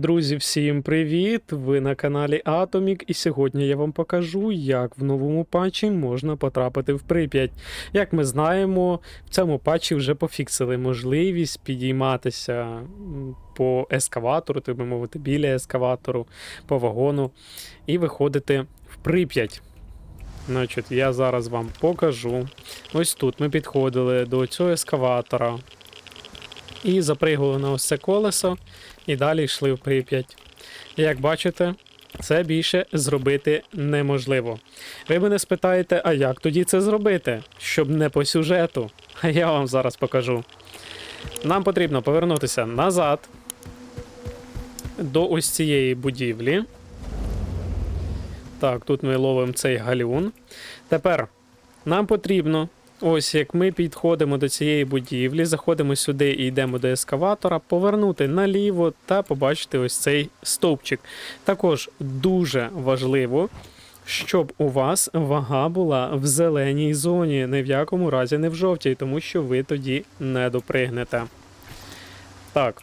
Друзі, всім привіт! Ви на каналі Атомік, і сьогодні я вам покажу, як в новому патчі можна потрапити в Прип'ять. Як ми знаємо, в цьому патчі вже пофіксили можливість підійматися по ескаватору, так би мовити, біля ескаватору, по вагону і виходити в Прип'ять. Значить, я зараз вам покажу. Ось тут ми підходили до цього ескаватора і запригали на ось це колесо і далі йшли в Прип'ять. Як бачите, це більше зробити неможливо. Ви мене спитаєте, а як тоді це зробити, щоб не по сюжету? А я вам зараз покажу. Нам потрібно повернутися назад до ось цієї будівлі. Так, тут ми ловимо цей галюн. Тепер нам потрібно Ось як ми підходимо до цієї будівлі, заходимо сюди і йдемо до ескаватора, повернути наліво та побачити ось цей стовпчик. Також дуже важливо, щоб у вас вага була в зеленій зоні, ні в якому разі не в жовтій, тому що ви тоді не допригнете. Так,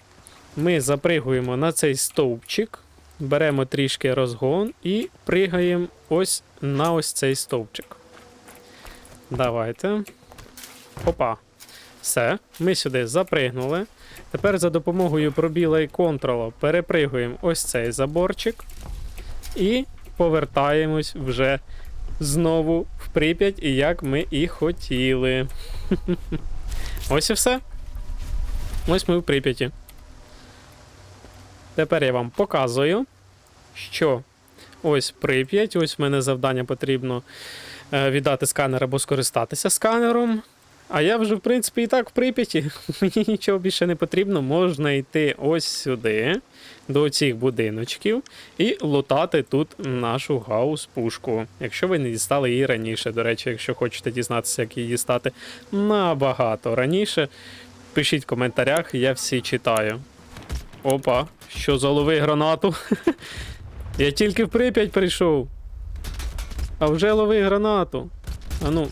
ми запригуємо на цей стовпчик, беремо трішки розгон і пригаємо ось на ось цей стовпчик. Давайте. Опа. Все. Ми сюди запригнули. Тепер за допомогою пробіла і контрола перепригуємо ось цей заборчик. І повертаємось вже знову в Прип'ять, як ми і хотіли. Ось і все. Ось ми в Прип'яті. Тепер я вам показую, що ось Прип'ять, ось в мене завдання потрібно віддати сканер або скористатися сканером. А я вже, в принципі, і так в Прип'яті. Мені нічого більше не потрібно. Можна йти ось сюди, до цих будиночків, і лутати тут нашу гаус-пушку. Якщо ви не дістали її раніше. До речі, якщо хочете дізнатися, як її дістати набагато раніше, пишіть в коментарях, я всі читаю. Опа, що залови гранату? Я тільки в Прип'ять прийшов. А вже лови гранату. А ну,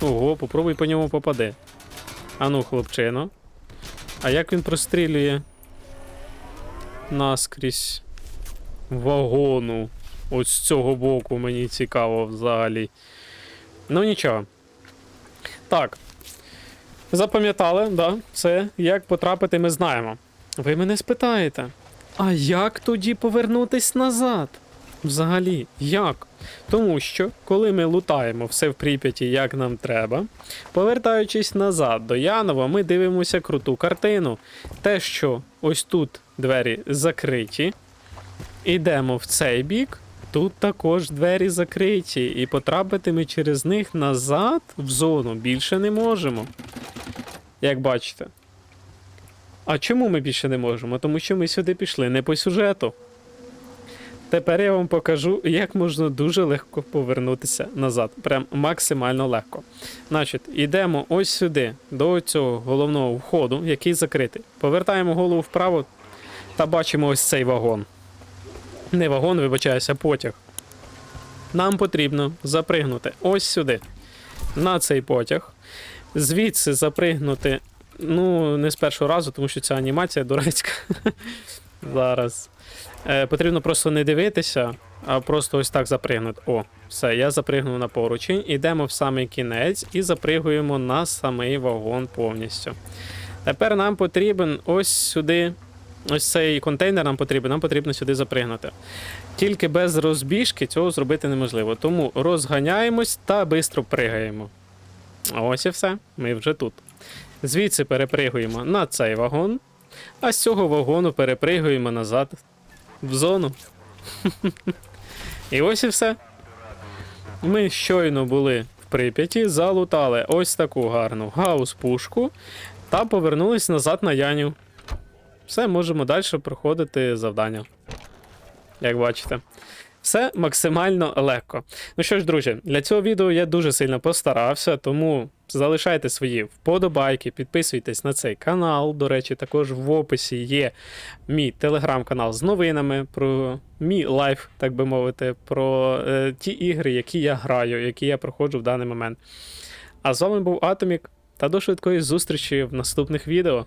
ого, попробуй по ньому попаде. А ну, хлопчино. А як він прострілює наскрізь вагону? Ось з цього боку мені цікаво взагалі. Ну нічого. Так. Запам'ятали, да, це як потрапити, ми знаємо. Ви мене спитаєте, а як тоді повернутись назад? Взагалі, як? Тому що, коли ми лутаємо все в Прип'яті, як нам треба, повертаючись назад до Янова, ми дивимося круту картину. Те, що ось тут двері закриті, ідемо в цей бік, тут також двері закриті, і потрапити ми через них назад в зону більше не можемо. Як бачите. А чому ми більше не можемо? Тому що ми сюди пішли не по сюжету. Тепер я вам покажу, як можна дуже легко повернутися назад. Прям максимально легко. Значить, йдемо ось сюди, до цього головного входу, який закритий. Повертаємо голову вправо та бачимо ось цей вагон. Не вагон, вибачаюся, потяг. Нам потрібно запригнути ось сюди, на цей потяг. Звідси запригнути, ну, не з першого разу, тому що ця анімація дурецька. Зараз. Е, потрібно просто не дивитися, а просто ось так запригнути. О, все, я запригнув на поручень. Йдемо в самий кінець і запригуємо на самий вагон повністю. Тепер нам потрібен ось сюди. Ось цей контейнер нам потрібен, нам потрібно сюди запригнути. Тільки без розбіжки цього зробити неможливо. Тому розганяємось та швидко пригаємо. Ось і все. Ми вже тут. Звідси перепригуємо на цей вагон, а з цього вагону перепригуємо назад в зону. І ось і все. Ми щойно були в Прип'яті, залутали ось таку гарну гаус-пушку та повернулись назад на Яню. Все, можемо далі проходити завдання. Як бачите. Все максимально легко. Ну що ж, друзі, для цього відео я дуже сильно постарався, тому залишайте свої вподобайки, підписуйтесь на цей канал. До речі, також в описі є мій телеграм-канал з новинами про мій лайф, так би мовити, про е, ті ігри, які я граю, які я проходжу в даний момент. А з вами був Атомік, та до швидкої зустрічі в наступних відео.